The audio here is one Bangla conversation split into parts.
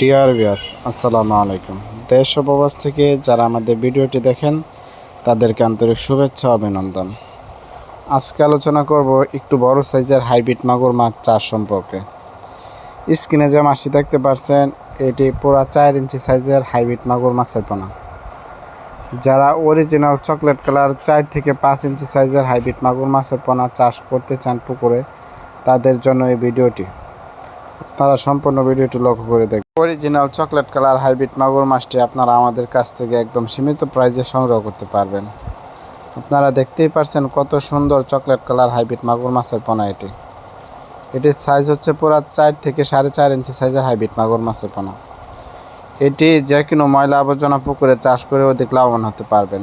ডিয়ার ভিয়াস আসসালামু আলাইকুম। দেশ ও প্রবাস থেকে যারা আমাদের ভিডিওটি দেখেন, তাদেরকে আন্তরিক শুভেচ্ছা অভিনন্দন। আজকে আলোচনা করব একটু বড় সাইজের হাইব্রিড মাগুর মাছ চাষ সম্পর্কে। স্ক্রিনে যে মাছটি দেখতে পাচ্ছেন, এটি পুরা চার ইঞ্চি সাইজের হাইব্রিড মাগুর মাছের পোনা। যারা অরিজিনাল চকলেট কালার চার থেকে পাঁচ ইঞ্চি সাইজের হাইব্রিড মাগুর মাছের পোনা চাষ করতে চান পুকুরে, তাদের জন্য এই ভিডিওটি। আপনারা সম্পূর্ণ ভিডিওটি লক্ষ্য করে দেখবেন। অরিজিনাল চকলেট কালার হাইব্রিড মাগুর মাছটি আপনারা আমাদের কাছ থেকে একদম সীমিত প্রাইজে সংগ্রহ করতে পারবেন। আপনারা দেখতেই পারছেন কত সুন্দর চকলেট কালার হাইব্রিড মাগুর মাছের পোনা এটি। এটির সাইজ হচ্ছে পুরো চার থেকে সাড়ে চার ইঞ্চি সাইজের হাইব্রিড মাগুর মাছের পোনা। এটি যে কোনো ময়লা আবর্জনা পুকুরে চাষ করে অধিক লাভবান হতে পারবেন।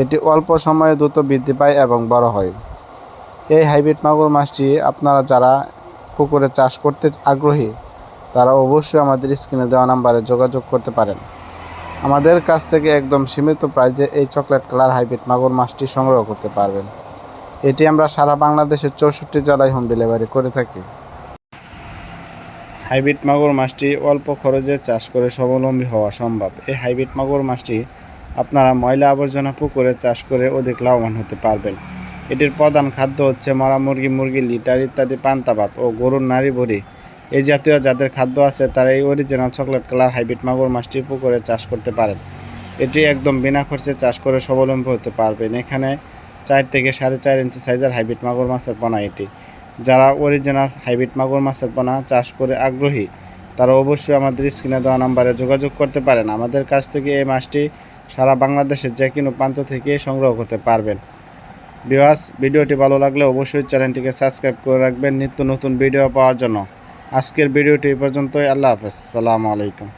এটি অল্প সময়ে দ্রুত বৃদ্ধি পায় এবং বড় হয়। এই হাইব্রিড মাগুর মাছটি আপনারা যারা পুকুরে চাষ করতে আগ্রহী, তারা অবশ্যই আমাদের স্ক্রিনে দেওয়া নাম্বারে যোগাযোগ করতে পারেন। আমাদের কাছ থেকে একদম সীমিত প্রাইজে এই চকলেট কালার হাইব্রিড মাগুর মাছটি সংগ্রহ করতে পারবেন। এটি আমরা সারা বাংলাদেশের চৌষট্টি জেলায় হোম ডেলিভারি করে থাকি। হাইব্রিড মাগুর মাছটি অল্প খরচে চাষ করে স্বাবলম্বী হওয়া সম্ভব। এই হাইব্রিড মাগুর মাছটি আপনারা ময়লা আবর্জনা পুকুরে চাষ করে অধিক লাভবান হতে পারবেন। এটির প্রধান খাদ্য হচ্ছে মরা মুরগি মুরগি, লিটার ইত্যাদি পান্তা ভাত ও গরুর নারী ভরি এই জাতীয় যাদের খাদ্য আছে তারা এই অরিজিনাল চকলেট কালার হাইব্রিড মাগুর মাছটি পুকুরে চাষ করতে পারেন। এটি একদম বিনা খরচে চাষ করে স্বাবলম্বী হতে পারবেন। এখানে চার থেকে সাড়ে চার ইঞ্চি সাইজের হাইব্রিড মাগুর মাছের পোনা এটি। যারা অরিজিনাল হাইব্রিড মাগুর মাছের পোনা চাষ করে আগ্রহী, তারা অবশ্যই আমাদের স্ক্রিনে দেওয়া নাম্বারে যোগাযোগ করতে পারেন। আমাদের কাছ থেকে এই মাছটি সারা বাংলাদেশের যে কোনো প্রান্ত থেকে সংগ্রহ করতে পারবেন। বিওয়াস ভিডিওটি ভালো লাগলে অবশ্যই চ্যানেলটিকে সাবস্ক্রাইব করে রাখবেন। নিত্য নতুন ভিডিও পাওয়ার জন্য। আজকের ভিডিওটি এই পর্যন্তই। আল্লাহ হাফেজ। সালামু আলাইকুম।